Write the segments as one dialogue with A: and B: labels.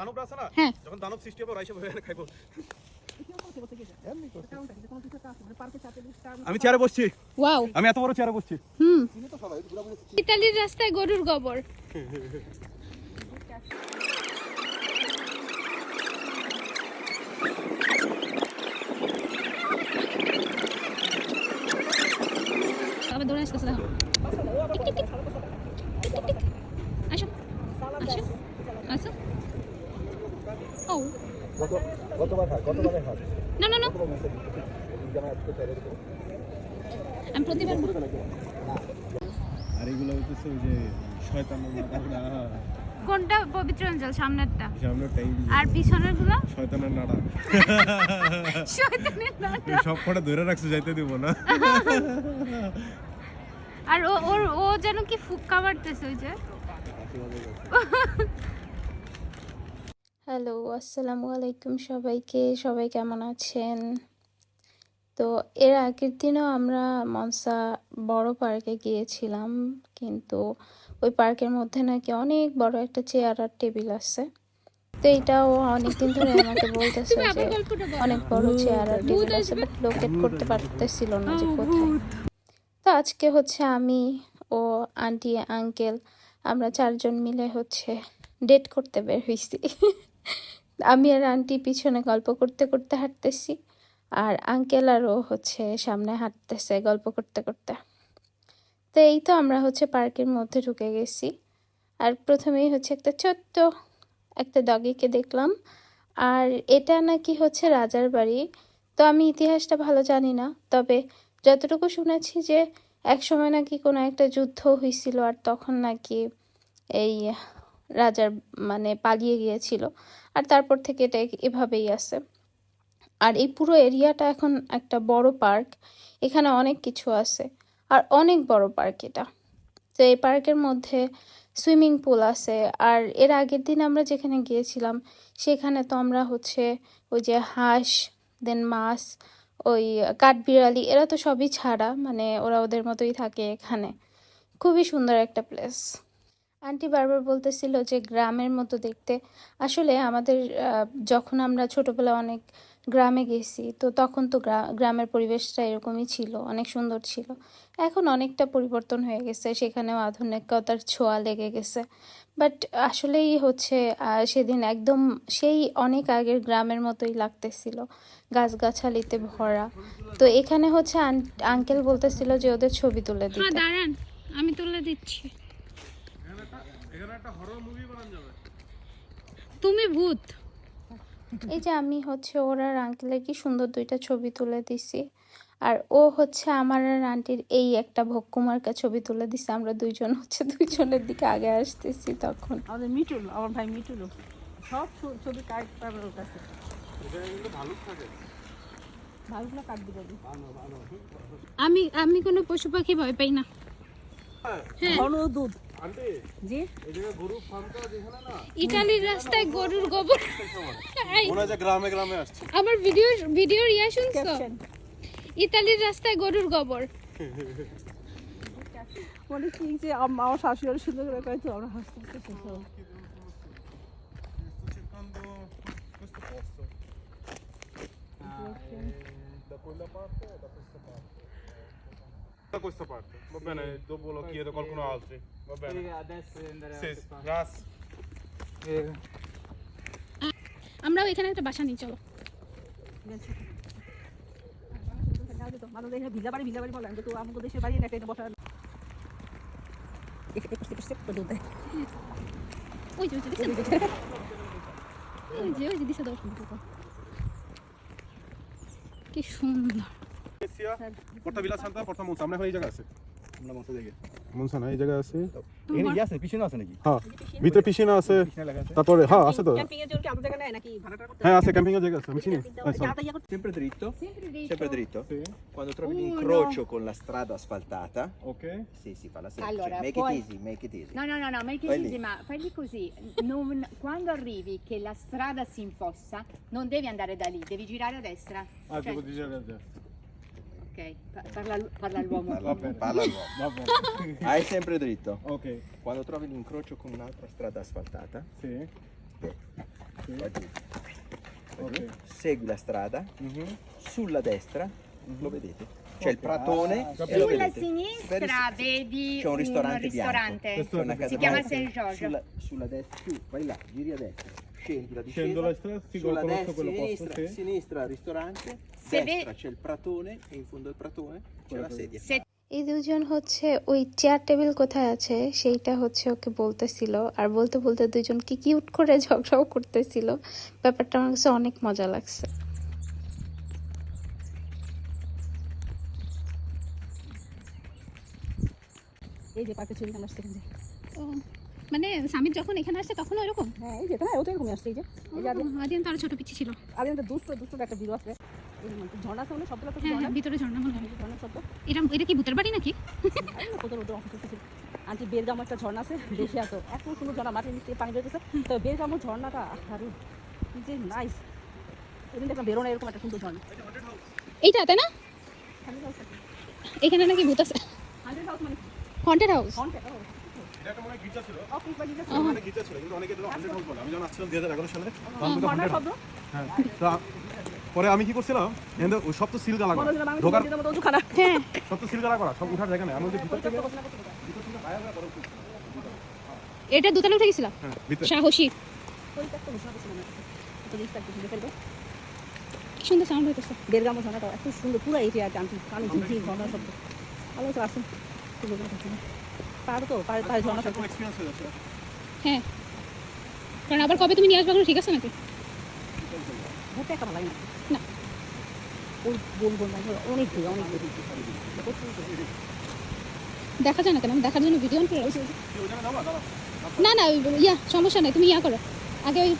A: দানবরা আছে না
B: হ্যাঁ।
A: যখন দানব সৃষ্টি হবে ওরা এসে খাইবো আমি চেয়ারে বসছি।
B: ওয়াও।
A: আমি এত বড় চেয়ারে বসছি।
B: হুম। ইতালির রাস্তায় গরুর গোবর। আবার দৌড়ে আসতেছে দেখো। আসো। আসো। আসো। না না না। আমি প্রতিবার
A: আর এগুলো হচ্ছে ওই যে শয়তান
B: কোনটা? পবিত্র অঞ্চল সামনেরটা?
A: সামনেটাই
B: আর পিছনেরগুলো
A: শয়তানের নাড়া।
B: শয়তানের।
A: সব কটা ধরে রাখছে যাইতে দিব না।
B: আর ও ওর ও যেন কি ফুক্কা মারতেছে ওই যে। হ্যালো, আসসালামু আলাইকুম সবাইকে। সবাই কেমন আছেন? তো এর আগের দিনও আমরা মনসা বড় পার্কে গিয়েছিলাম, কিন্তু ওই পার্কের মধ্যে নাকি অনেক বড় একটা চেয়ার আর টেবিল আছে। তো এটাও অনেকদিন ধরে আমাকে বলতেছে যে অনেক বড় চেয়ার আর টেবিল আছে বাট লোকেট করতে পারতেছিল না যে কোথায়। তো আজকে হচ্ছে আমি ও আন্টি, আঙ্কেল, আমরা চারজন মিলে হচ্ছে ডেট করতে বের হয়েছি আমি আর আন্টি পিছনে গল্প করতে করতে হাঁটতেছি, আর আঙ্কেল আর ও হচ্ছে সামনে হাঁটতেছে গল্প করতে করতে। তো এই তো আমরা হচ্ছে পার্কের মধ্যে ঢুকে গেছি, আর প্রথমেই হচ্ছে একটা ছোট্ট একটা ডগিকে দেখলাম, আর এটা নাকি হচ্ছে রাজার বাড়ি। তো আমি ইতিহাসটা ভালো জানি না, তবে যতটুকু শুনেছি যে এক সময় নাকি কোনো একটা যুদ্ধ হয়েছিল আর তখন নাকি এই রাজার মানে পালিয়ে গিয়েছিল। আর তারপর থেকে এটা এভাবেই আছে। আর এই পুরো এরিয়াটা এখন একটা বড় পার্ক। এখানে অনেক কিছু আছে। আর অনেক বড় পার্ক এটা। তো এই পার্কের মধ্যে সুইমিং পুল আছে। আর এর আগের দিন আমরা যেখানে গিয়েছিলাম, সেখানে তো আমরা হচ্ছে ওই যে হাঁস দেন মাছ, ওই কাঠবিড়ালি, এরা তো সবই ছাড়া। মানে ওরা ওদের মতোই থাকে এখানে। খুবই সুন্দর একটা প্লেস আন্টি বারবার বলতেছিল যে গ্রামের মতো দেখতে। আসলে আমাদের যখন আমরা ছোটবেলা অনেক গ্রামে গেছি, তো তখন তো গ্রা- গ্রামের পরিবেশটা এরকমই ছিল, অনেক সুন্দর ছিল। এখন অনেকটা পরিবর্তন হয়ে গেছে, সেখানেও আধুনিকতার ছোঁয়া লেগে গেছে। বাট আসলেই হচ্ছে সেদিন একদম সেই অনেক আগের গ্রামের মতোই লাগতেছিল, গাছগাছালিতে ভরা। তো এখানে হচ্ছে আঙ্কেল বলতেছিল যে ওদের ছবি তুলে
C: হ্যাঁ
B: দিতে
C: দাঁড়ান, আমি তুলে দিচ্ছি।
A: এখানে একটা হরর মুভি বানানো যাবে।
C: তুমি ভূত।
B: এই যে আমি হচ্ছে ওর আর আঙ্কেলের কি সুন্দর দুইটা ছবি তুলে দিছি। আর ও হচ্ছে আমার আর আন্টির এই একটা ভক্কুমার্কা ছবি তুলে দিছে। আমরা দুইজন হচ্ছে দুইজনের দিকে আগে আসতেছি তখন।
D: আমাদের মিটুল আমার ভাই মিটুলও সব ছবি কাট পাবে ওর কাছে।
A: এখানে কিন্তু ভালো থাকে।
D: ভালোগুলো কাট দিবে।
C: আমি আমি কোনো পশু পাখি ভয় পাই না।
D: ঘন দুধ।
A: আন্টি
D: জি
C: ইটালির রাস্তায় গরুর গোবর
A: মনে হয় গ্রামে গ্রামে আসছে
C: আমার ভিডিও ভিডিওর ইয়া শুনছো ইতালির রাস্তায় গরুর গোবর
D: মানে কি যে আম- আমার শাশুড়ি সুন্দর করে কয়েছে আমরা হাসতে.
A: Da quella parte o da questa parte? Da questa parte. Va bene, dopo lo chiedo a qualcun altro. Va bene.
E: adesso andare
A: Sì.
C: আমরাও এখানে একটা বাসা নিয়ে চলো।
D: বাড়ি বাড়ি বলেন তো আমাদের দেশের বাড়ি না এটা বসা
C: ওই যে। ওই যে দিছে ওই যে ওই দাও। কি সুন্দর।
A: Porta Villa Santa, Porta আমরা এখন এই জায়গায় আছে। মনসা না এই জায়গায় আছে
E: এখানে কি আছে পিছনে আছে নাকি
A: হ্যাঁ ভিতরে পিছনে আছে
E: পিছনে লেখা আছে
A: তারপরে হ্যাঁ আছে তো
D: ক্যাম্পিং এর জন্য কি আলাদা জায়গা নেয় নাকি ভাড়াটা করতে
A: হ্যাঁ আছে ক্যাম্পিং এর জায়গা আছে আমি চিনি হ্যাঁ চল।
D: যাতায়াত করতে
E: sempre dritto
C: sempre
E: sempre dritto
A: Sì.
E: quando trovi
C: Uno.
E: l'incrocio con la strada asfaltata
A: Ok.
E: sì si fa la semplice
F: Allora,
E: make
F: poi-
E: it easy make it easy
F: No, no, no, no, ma è che
E: Fai lì.
F: easy, ma fagli così. Non- quando arrivi che la strada si infossa, non devi andare da lì, devi girare a destra.
A: Ah,
F: Cioè,
A: devo dire la
F: ok, pa- parla, parla all'uomo.
E: parla, parla
A: bene.
E: hai sempre dritto
A: Ok.
E: quando trovi l'incrocio con un'altra strada asfaltata
A: Sì.
E: Vai giù. Vai giù.
A: Ok.
E: Segui la strada,
A: Mhm.
E: sulla destra, lo vedete? C'è il pratone
A: Ah,
E: e lo
F: Sulla
E: vedete?
F: sinistra vedi
E: C'è un ristorante bianco.
F: ristorante.
E: Una
A: Si
F: chiama. Saint George.
E: Sulla, sulla destra, più, vai là, giri a destra. Scendi la discesa.
A: Scendo la strada, sì,
E: sulla destra,
A: quello posto,
E: sinistra,
A: sì.
E: sinistra ristorante,
F: Se
E: destra
F: ve-
E: c'è il pratone e in fondo al pratone c'è la sedia.
F: Se
B: এই দুজন হচ্ছে ওই chair table কোথায় আছে সেইটা হচ্ছে ওকে বলতেছিল আর বলতে বলতে দুজন কি কিউট করে ঝগড়াও করতেছিল ব্যাপারটা আমার কাছে অনেক মজা লাগছে
D: এই যে পার্কে ছবি আমরা
C: ও মানে স্বামীর যখন এখানে আসছে তখন ওইরকম?
D: হ্যাঁ এই যে হ্যাঁ এরকমই আসছে এই যে আদিন
C: আদিন তো আরও ছোট পিচ্ছি ছিল।
D: আদিন তো দুষ্ট দুষ্ট একটা বিরু আছে। ঝর্ণা আছে মানে শব্দটা তো
C: হ্যাঁ
D: ঝর্ণা
C: হ্যাঁ ভিতরে ঝর্ণা মনে হয়
D: ঝর্ণার শব্দ।
C: এটা এটা কি ভূতের বাড়ি নাকি?
D: কোথাও আন্টি বেলগাম একটা ঝর্ণা আছে দেখি এত এত সুন্দর ঝর্ণা মাটির নিচে পানি বেরোতেছে। তো বেলগামও ঝর্ণাটা আরে যে নাইস ওদিন দেখলাম বেরোনো এরকম একটা সুন্দর ঝর্ণা।
C: এইটা তাই না? এখানে নাকি ভূত আছে?
D: হাউস মানে
C: হন্টেড হাউস
A: বলে আমি যখন আসছিলাম দুই হাজার এগারো সালে তখন তো
D: ঝর্ণার
A: 100
D: শব্দ
A: হ্যাঁ তা পরে আমি কি করছিলাম সব তো সিল গালা করা। ঢোকার
C: হ্যাঁ।
A: সব তো সিল গালা করা সব উঠার জায়গা নেই। আমি ভিতর থেকে।
C: এটা দোতলা উঠে গেছিলাম
A: হ্যাঁ
C: সাহসী
D: সুন্দর ফেলব।
C: কি সুন্দর সাউন্ড হইতেছে।
D: বেলগাম এত সুন্দর পুরো এরিয়া জানতি কানে ঝিঝি ঝর্ণার শব্দ। ভালো তো আসুন। তো ঝর্ণা
A: হয়ে।
C: কারণ আবার কবে তুমি নিয়ে আসবে ঠিক আছে নাকি?
D: ঘুরতে একটা লাগে না।
C: না।
D: ওই বলব না অনেক অনেক
C: দেখা যায় না কেন? দেখার জন্য ভিডিও অন করে না না ইয়া সমস্যা নেই তুমি ইয়া করো। আগে ওই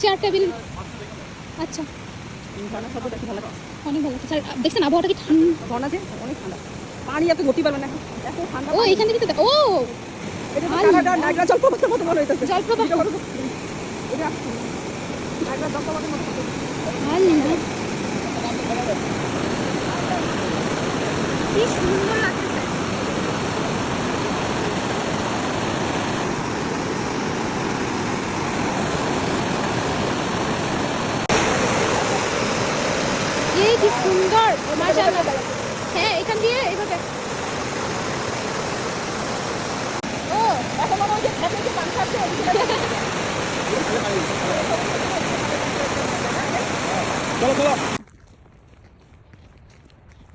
C: চেয়ার টেবিল আচ্ছা। অনেক ভালো। দেখছেন আবহাওয়াটা কি ঠান্ডা?
D: অনেক ঠান্ডা। পানি এত গতি পারবে না। এত ঠান্ডা
C: ও এখান থেকে তো দেখ- ও!
D: এটা। কানাডা নাইগ্রা জলপ্রপাতের মতো মনে হইতেছে।
C: জলপ্রপাত।
D: এটা নাগরা জলপ্রপাতের মতো
C: আল্লাহ কি সুন্দর লাগতেছে এই কি সুন্দর মাশাআল্লাহ হ্যাঁ এখান দিয়ে এইভাবে ও
D: এখন মনে হয় যে খেতে যে পানি খাচ্ছে
A: চলো চলো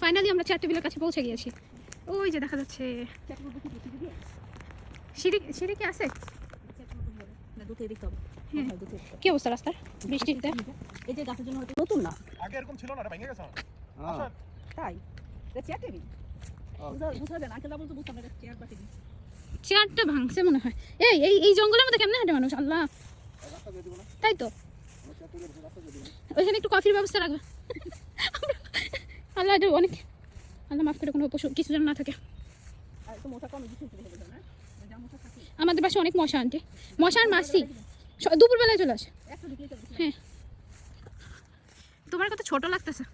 C: ফাইনালি আমরা চার টেবিলের কাছে পৌঁছে গিয়েছি। ওই যে দেখা যাচ্ছে। সিঁড়ি সিঁড়ি কি আছে? হ্যাঁ।
D: হ্যাঁ।
C: কি অবস্থা রাস্তার? বৃষ্টিতে
D: এই যে গাছের জন্য হয়তো নতুন না?
A: আগে এরকম ছিল না ভেঙে গেছে
E: Ah,
D: তাই? চেয়ার টেবিল বুঝা বুঝা যায় আঙ্কেল বলতে বুঝতাম এটা চেয়ার পাটি
C: চেয়ারটা ভাঙছে মনে হয়। এই এই এই জঙ্গলের মধ্যে কেমনে হাঁটে মানুষ? আল্লাহ। তাই তো? ওইখানে একটু কফির ব্যবস্থা রাখবে। আল্লাহ অনেক। আল্লাহ মাফ করে কোনো পশু, কিছু যেন না থাকে। আমাদের পাশে অনেক মশা, আনটি। মশা আর মাসি দুপুরবেলায় চলে আসে। হ্যাঁ। তোমার কত ছোট লাগতেছে।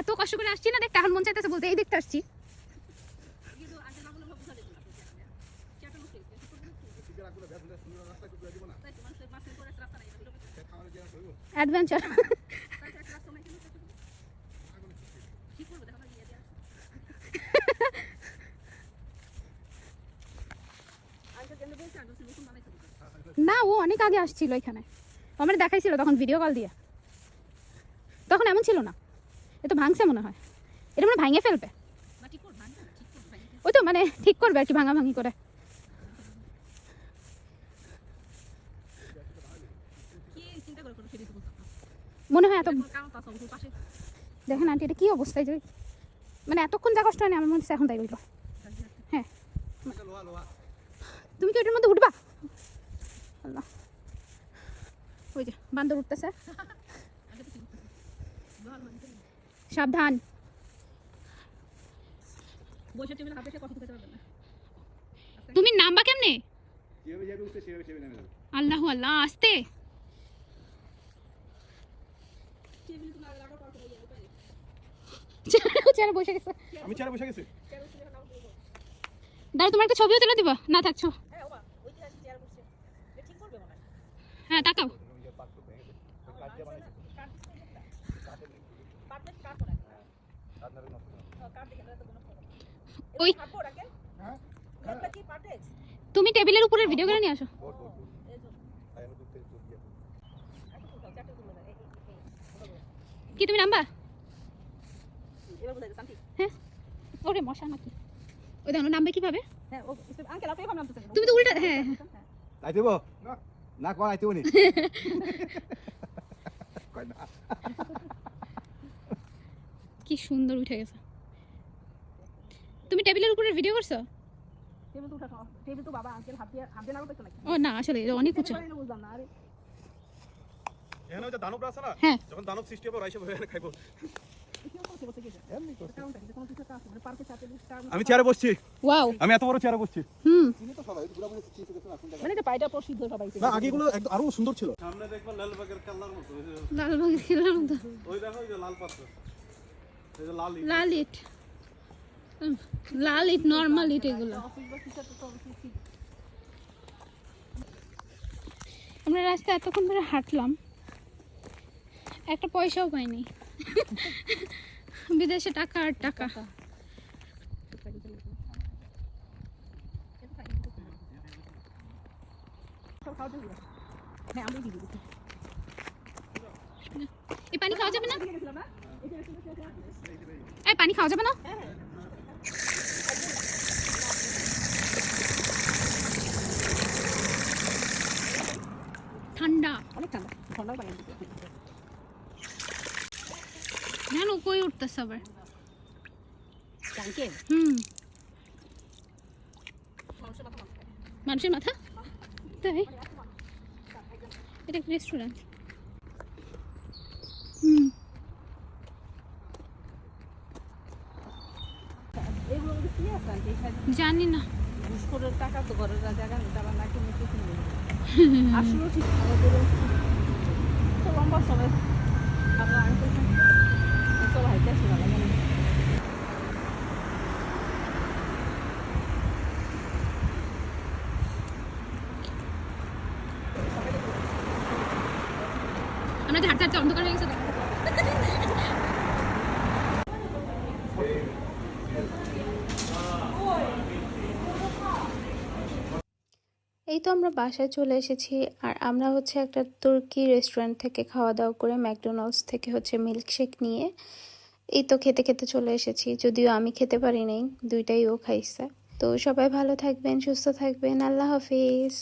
C: এত কষ্ট করে আসছি না দেখতে এখন মন চাইতেছে বলতে, এই দেখতে আসছি
D: কিন্তু আঙ্কেল না বলে বুঝা যাবে না চেয়ারটা নষ্ট হয়েছে তাই তো মানুষের মাছের পরে রাস্তা নাই
C: অ্যাডভেঞ্চার
D: ঠিক করবে দেখা যায় ইয়ে আঙ্কেল কেন বলছে আঙ্কেল নতুন বানাইতে
C: না, ও অনেক আগে আসছিল এখানে। আমার দেখাইছিল তখন ভিডিও কল দিয়ে। তখন এমন ছিল না। এ তো ভাঙছে মনে হয়। এটা মনে ভাঙে ফেলবে। ওই তো মানে ঠিক করবে আর কি ভাঙা ভাঙি করে
D: কি চিন্তা করে করে সেটাই তো বুঝতাম না
C: মনে হয় এত দেখেন আন্টি এটা কি অবস্থায় যে? মানে এতক্ষণ যা কষ্ট হয়নি আমার মনে হচ্ছে এখন তাই রইল হ্যাঁ। তুমি কি ওটার মধ্যে উঠবা? আল্লাহ। ওই যে বান্দর উঠতেছে। সাবধান। তুমি নামবা কেমনে? আল্লাহ আল্লাহ আসতে। চেয়ারে বসে গেছে
A: আমি চেয়ারে বসে গেছি
C: দাঁড়া তোমার একটা ছবিও তুলে দিবা না থাকছো হ্যাঁ তাকাও ওই তুমি টেবিলের উপরের ভিডিও করে নিয়ে আসো কি তুমি নাম্বা
D: এবার বোঝা যাচ্ছে
C: হ্যাঁ? ওরে মশা নাকি ওই দেখো নামবে কীভাবে?
D: হ্যাঁ ও আঙ্কেল আপনি এভাবে নামতেছেন
C: তুমি তো উল্টা হ্যাঁ।
E: না। কোন না।
C: কি সুন্দর উঠে গেছে। তুমি টেবিলের উপরে ভিডিও করছ?
D: টেবিল তো উঠানো টেবিল তো বাবা আঙ্কেল হাত দিয়ে হাত দিয়ে নাকি
C: ও না আসলে এটা অনেক উঁচু।
D: বুঝলাম না আরে।
A: এখানে যে দানবরা আছে না?
C: হ্যাঁ।
A: যখন দানব সৃষ্টি হবে রাইসে ভয়ে খাইবো। আমি চেয়ারে বসছি।
C: ওয়াও
A: আমি এত বড় চেয়ারে বসছি।
C: হুম।
D: মানে এটা পায়টা প্রসিদ্ধ সবাই
A: না আগে একদম আরও সুন্দর ছিল। সামনে দেখবা লালবাগের কাল্লার মতো ওই যে
C: লালবাগের খেলার মতো।
A: ওই দেখো ওই যে লাল পাথর। এই যে লাল ইট।
C: লাল ইট। লাল ইট নর্মাল ইট এগুলো। আমরা রাস্তায় এতক্ষণ ধরে হাঁটলাম। একটা পয়সাও পাইনি। বিদেশে টাকা আর টাকা। এই পানি খাওয়া যাবে না?
D: না
C: এই পানি খাওয়া যাবে না? ঠান্ডা।
D: অনেক ঠান্ডা। ঠান্ডা পানি
C: জানো কই উঠতেছে আবার হুম মানুষের মাথা তাই এটা একটা রেস্টুরেন্ট হুম জানি না
D: টাকা তো ঘরের জায়গা নেই তারা নাকি মুখে কিনবে আসলেও ঠিক লম্বা সময়। আপনার চলো হাইতে আসি
C: আমরা হাঁটতে অন্ধকার হয়ে গেছে তো।
B: এই তো আমরা বাসায় চলে এসেছি। আর আমরা হচ্ছে একটা তুর্কি রেস্টুরেন্ট থেকে খাওয়া দাওয়া করে ম্যাকডোনাল্ডস থেকে হচ্ছে মিল্কশেক নিয়ে এই তো খেতে খেতে চলে এসেছি। যদিও আমি খেতে পারি নাই, দুইটাই ও খাইছে। তো সবাই ভালো থাকবেন, সুস্থ থাকবেন। আল্লাহ হাফিজ।